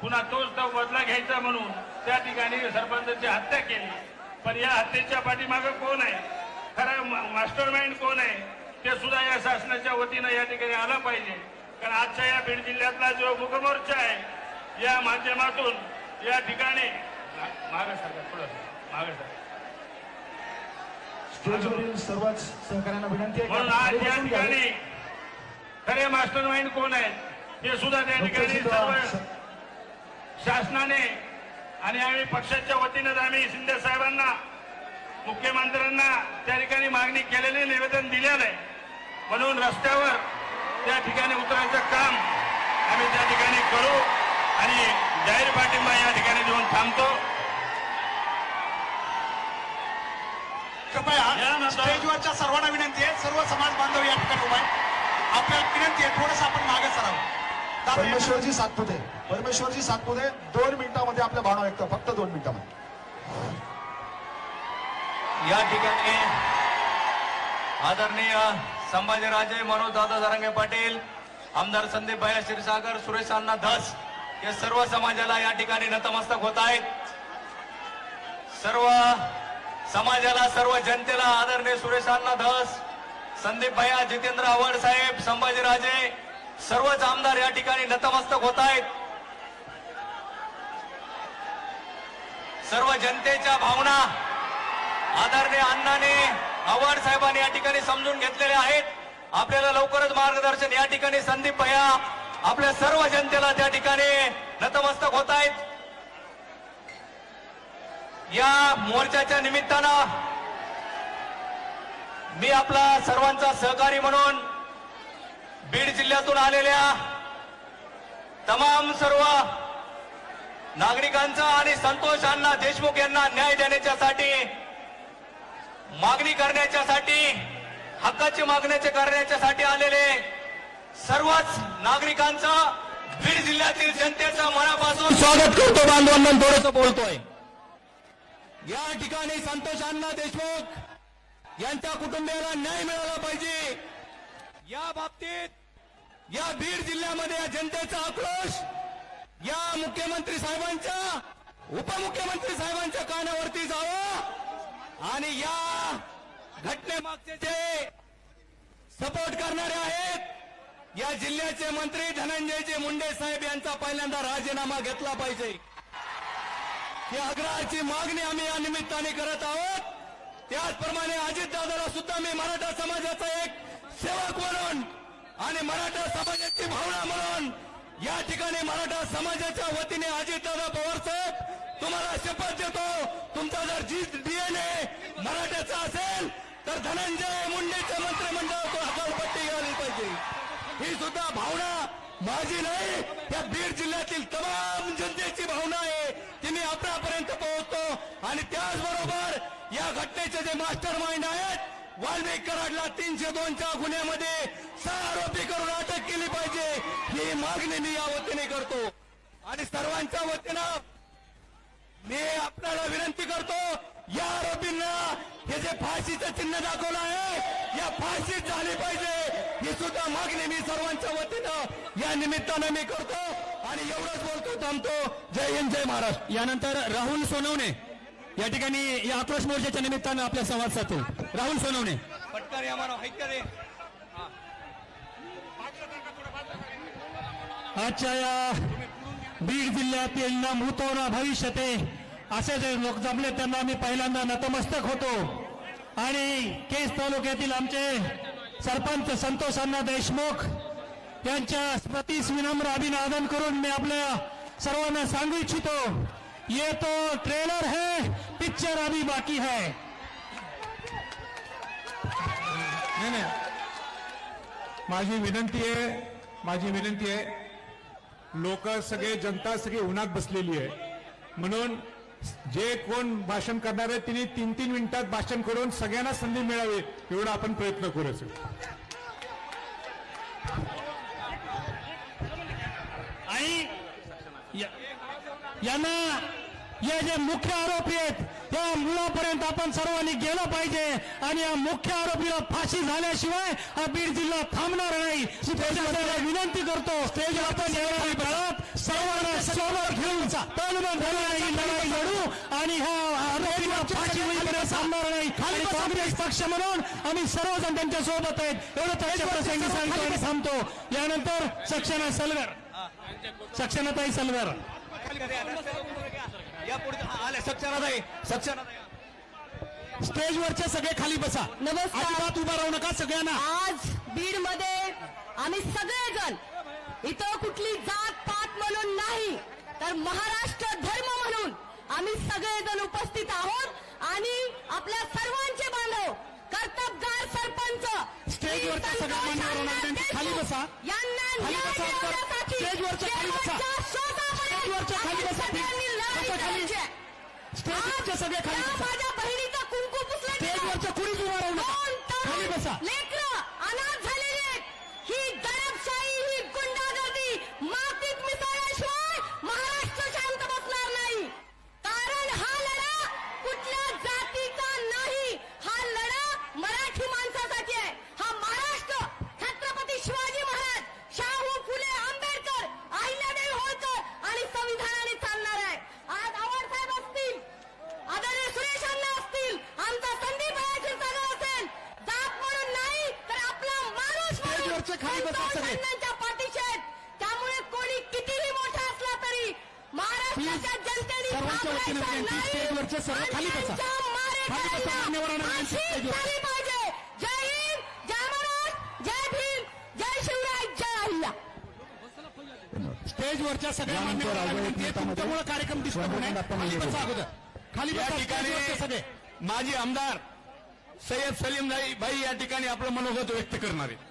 पुन्हा तोच तो बदला घ्यायचा म्हणून त्या ठिकाणी सरपंचाची हत्या केली. पण या हत्येच्या पाठीमागे कोण आहे? खरं मास्टर माइंड कोण आहे? ते सुद्धा या शासनाच्या वतीनं या ठिकाणी आलं पाहिजे. कारण आजच्या या बीड जिल्ह्यातला जो मुखमोर्चा आहे या माध्यमातून या ठिकाणी मागे सरकार थोडं मागे सरकार. स्टेजवरील सर्वच सहकार्यांना विनंती आहे म्हणून की आज खाली या बसून घ्यावे. ठिकाणी खरे मास्टर माइंड कोण आहेत? हे सुद्धा त्या ठिकाणी सर्व शासनाने आणि आम्ही पक्षाच्या वतीनं आम्ही शिंदे साहेबांना मुख्यमंत्र्यांना त्या ठिकाणी मागणी केलेले निवेदन दिलेलं आहे. म्हणून रस्त्यावर त्या ठिकाणी उतरायचं काम आम्ही त्या ठिकाणी करू आणि जाहीर पाठिंबा या ठिकाणी देऊन थांबतो. कृपया स्टेजवरच्या सर्वांना विनंती आहे सर्व समाज बांधव या ठिकाणी उभा आहे आपल्याला विनंती आहे थोडस आपण मागे सरावं. परमेश्वरजी सातपुते परमेश्वरजी सातपुते दोन मिनिटामध्ये आपल्या भावना व्यक्त फक्त दोन मिनिटामध्ये. या ठिकाणी आदरणीय संभाजीराजे मनोज दादा जरांगे पाटील आमदार संदीप भाया क्षीरसागर सुरेश अण्णा धस या सर्व समाजाला या ठिकाणी नतमस्तक होत आहेत. सर्व समाजाला सर्व जनतेला आदरणीय सुरेश अण्णा धस संदीप भाया जितेंद्र आव्हाड साहेब संभाजीराजे सर्वच आमदार या ठिकाणी नतमस्तक होत आहेत सर्व जनतेच्या भावना आदरणीय अण्णाने आव्हाड साहेबांनी या ठिकाणी समजून घेतलेले आहेत. आपल्याला लवकरच मार्गदर्शन या ठिकाणी संदीप भैया आपल्या सर्व जनतेला त्या ठिकाणी नतमस्तक होत आहेत या मोर्चाच्या निमित्तानं मी आपला सर्वांचा सहकारी म्हणून बीड जिल्ह्यातून आलेल्या तमाम सर्व नागरिकांचा आणि संतोष अण्णा देशमुख यांना न्याय देण्याच्यासाठी मागणी करण्याच्यासाठी हक्काची मागण्याचे करण्याच्यासाठी आलेले सर्वच नागरिकांचं बीड जिल्ह्यातील जनतेचं मनापासून स्वागत करतो बांधवांना थोडस बोलतोय. या ठिकाणी संतोष अण्णा देशमुख यांच्या कुटुंबियाला न्याय मिळाला पाहिजे. या बाबतीत या बीड जिल्ह्यामध्ये या जनतेचा आक्रोश या मुख्यमंत्री साहेबांच्या उपमुख्यमंत्री साहेबांच्या कानावरती जावं आणि या घटनेमागचे जे सपोर्ट करणारे आहेत या जिल्ह्याचे मंत्री धनंजयजी मुंडे साहेब यांचा पहिल्यांदा राजीनामा घेतला पाहिजे. ही आग्रहाची मागणी आम्ही या निमित्ताने करत आहोत. त्याचप्रमाणे अजितदादाला सुद्धा मी मराठा समाजाचा एक सेवक म्हणून आणि मराठा समाजाची भावना म्हणून या ठिकाणी मराठा समाजाच्या वतीने अजितदादा पवार साहेब तुम्हाला शपथ देतो. तुमचा जर जी डीएनए मराठ्याचा असेल तर धनंजय मुंडेचे मंत्रिमंडळातून हकालपट्टी घ्यायला पाहिजे. ही सुद्धा भावना माझी नाही. या बीड जिल्ह्यातील तमाम जनतेची भावना आहे. ती मी आपल्यापर्यंत पोहोचतो. आणि त्याचबरोबर या घटनेचे जे मास्टर माइंड आहेत वाल्मिक कराडला तीनशे दोनच्या गुन्ह्यामध्ये सहा आरोपी करून अटक केली पाहिजे ही मागणी मी या वतीने करतो. आणि सर्वांच्या वतीनं मी आपल्याला विनंती करतो या आरोपींना हे जे फाशीचं चिन्ह दाखवलं आहे या फाशी झाली पाहिजे. ही सुद्धा मागणी मी सर्वांच्या वतीनं या निमित्तानं मी करतो. आणि एवढंच बोलतो थांबतो. जय हिंद जय महाराष्ट्र. यानंतर राहुल सोनवणे. या ठिकाणी या आक्रोश मोर्चाच्या निमित्तानं आपल्या संवाद साधतील राहुल सोनवणे. पटकन या मानव ऐक रे. आजच्या या बीड जिल्ह्यातील इनाम होतो ना भविष्य भविष्यते असे जे लोक जमले त्यांना मी पहिल्यांदा नतमस्तक होतो. आणि केस तालुक्यातील आमचे सरपंच संतोष अण्णा देशमुख यांच्या स्मृतीस विनम्र अभिवादन करून मी आपल्या सर्वांना सांगू इच्छितो ये तो ट्रेलर है पिक्चर अभी बाकी है. नाही. माझी विनंती आहे माझी विनंती आहे लोक सगळे जनता सगळी उन्हात बसलेली आहे. म्हणून जे कोण भाषण करणार आहे तिने तीन तीन मिनिटात भाषण करून सगळ्यांना संधी मिळावी एवढा आपण प्रयत्न करू आणि या- यांना हे जे मुख्य आरोपी आहेत त्या मुलापर्यंत आपण सर्वांनी गेलं पाहिजे. आणि या मुख्य आरोपीला फाशी झाल्याशिवाय हा बीड जिल्हा थांबणार नाही. विनंती करतो स्टेज आपण येणाऱ्या काळात सर्वांना सोबत घेऊन तळमळ ही लढाई लढू आणि ह्या आरोपीला फाशी होईपर्यंत थांबणार नाही. आणि काँग्रेस पक्ष म्हणून आम्ही सर्वजण त्यांच्यासोबत आहेत. एवढं त्याच्या प्रसंगी सांगतो आणि थांबतो. यानंतर सक्षना सलगर. सक्षनाताई सलगर. या पुढे आले सक्षराताई स्टेजवरचे सगळे खाली बसा. नमस्कार. अजिबात उभा राहू नका सगळ्यांना. आज बीडमध्ये आम्ही सगळेजण इथं कुठली जात पात म्हणून नाही तर महाराष्ट्र धर्म म्हणून आम्ही सगळेजण उपस्थित आहोत आणि आपल्या सर्वांचे बांधव कर्तबगार सरपंच स्टेजवरच्या श्री सगळ्या संतोष मान्यवरांना अण्णा विनंती, खाली देशमुख बसा. यांना खाली न्याय बसा, तर मिळवण्यासाठी सगळे खाली. माझ्या बहिणीचा कुंकू पुसला. स्टेजवरच्या कुणीच उभा राहू नका दोन तरुण खाली बसा लेकरं अनाथ झालेली आहेत ही दडपशाही ही गुंडागर्दी मातीत मिसळल्याशिवाय महाराष्ट्र शांत बसणार नाही कारण हा लढा कुठल्या जातीचा नाही हा लढा मराठी माणसासाठी आहे हा महाराष्ट्र छत्रपती शिवाजी महाराज शाहू फुले आंबेडकर अहिल्यादेवी होळकर आणि संविधानाने चालणार आहे आज आव्हाड साहेब असतील आदरणीय सुरेश अण्णा असतील आमचा संदीप क्षीरसागर असेल जात म्हणून नाही तर आपला माणूस म्हणून स्टेजवरचे खाली बसा संतोष सगळे. अण्णांच्या पाठीशी आहेत त्यामुळे कोणी कितीही मोठा असला तरी महाराष्ट्राच्या जनतेने सर्वांच्या वतीनं घाबरायचं विनंती, नाही. स्टेजवरचे सर्व खाली बसा. खाली बसा, स्टेजवर. अहिल्या स्टेजवरच्या सगळ्या तुमच्यामुळे कार्यक्रम आपण खाली. बसा अगोदर खाली बसा सगळे माजी आमदार सय्यद सलीम भाई या ठिकाणी आपलं मनोगत व्यक्त करणार आहे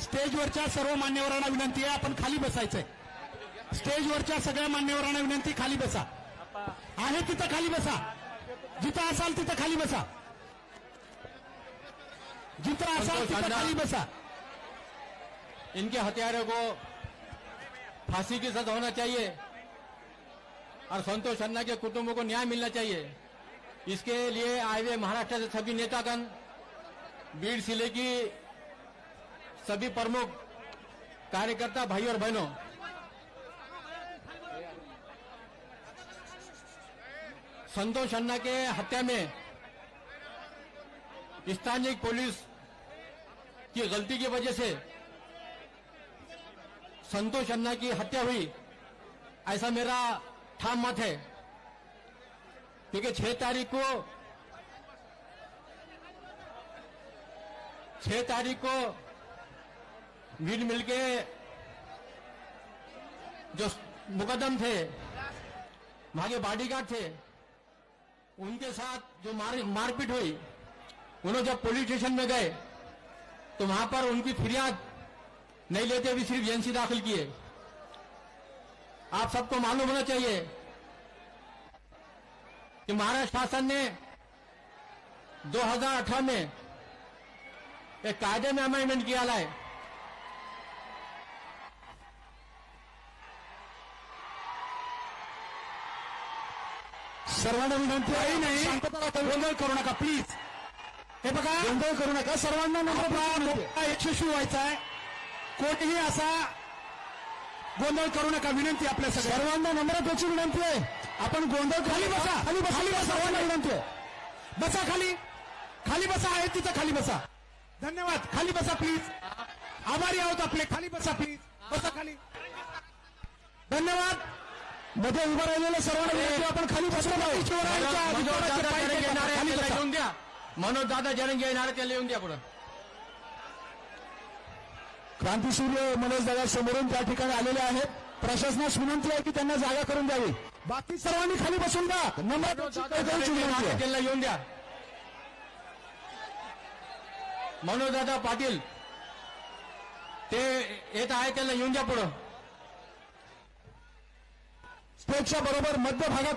स्टेजवरच्या सर्व मान्यवरांना विनंती आहे आपण खाली बसायचंय स्टेजवरच्या सगळ्या मान्यवरांना विनंती खाली बसा. आहे तिथं खाली बसा. जिथं असाल तिथं खाली बसा. जिथं असाल तिथं खाली बसा. इनके हत्यारों को फांसी की सजा होना चाहिए और संतोष खन्ना के कुटुंबों को न्याय मिलना चाहिए। इसके लिए आए हुए महाराष्ट्र के सभी नेतागण बीड़ जिले की सभी प्रमुख कार्यकर्ता भाई और बहनों संतोष अन्ना के हत्या में स्थानीय पुलिस की गलती की वजह से संतोष अन्ना की हत्या हुई। ऐसा मेरा ठाम मत है, क्योंकि छह तारीख को, छह तारीख को मिल मिल के जो मुकदम थे, वहाँ के बॉडीगार्ड थे उनके साथ जो मार मारपीट हुई उन्होंने जब पुलिस स्टेशन में गए तो वहां पर उनकी फिरियाद नहीं लेते हुए सिर्फ एजेंसी दाखिल किए। आप सबको मालूम होना चाहिए कि महाराष्ट्र शासन ने 2018 में एक कायदे में अमेंडमेंट किया लाए सर्वांना विनंती आहे नाही. गोंधळ करू नका प्लीज हे बघा. गोंधळ करू नका. सर्वांना. मोठा यशस्वी व्हायचा आहे. कोणीही असा गोंधळ करू नका विनंती आपल्या सर्वांना नम्रतेची विनंती आहे. आपण गोंधळ खाली बसा. खाली बसा. खाली बसा. सर्वांना विनंती आहे. बसा खाली. खाली बसा. आहे तिथं खाली बसा. धन्यवाद. खाली बसा प्लीज आभारी आहोत आपले. खाली बसा प्लीज बसा खाली. धन्यवाद. मध्ये उभं राहिलेल्या सर्वांना आपण खाली बसलो द्या. मनोज दादा जरंगे येणार त्याला येऊन द्या पुढं. क्रांतीसूर्य मनोज दादा समोरून त्या ठिकाणी आलेले आहेत. प्रशासनास विनंती आहे की त्यांना जागा करून द्यावी. बाकी सर्वांनी खाली बसून द्या आहे त्याला येऊन द्या. मनोज दादा पाटील ते येत आहे त्याला येऊन द्या पुढं. पेक्षा बरोबर मध्य भागात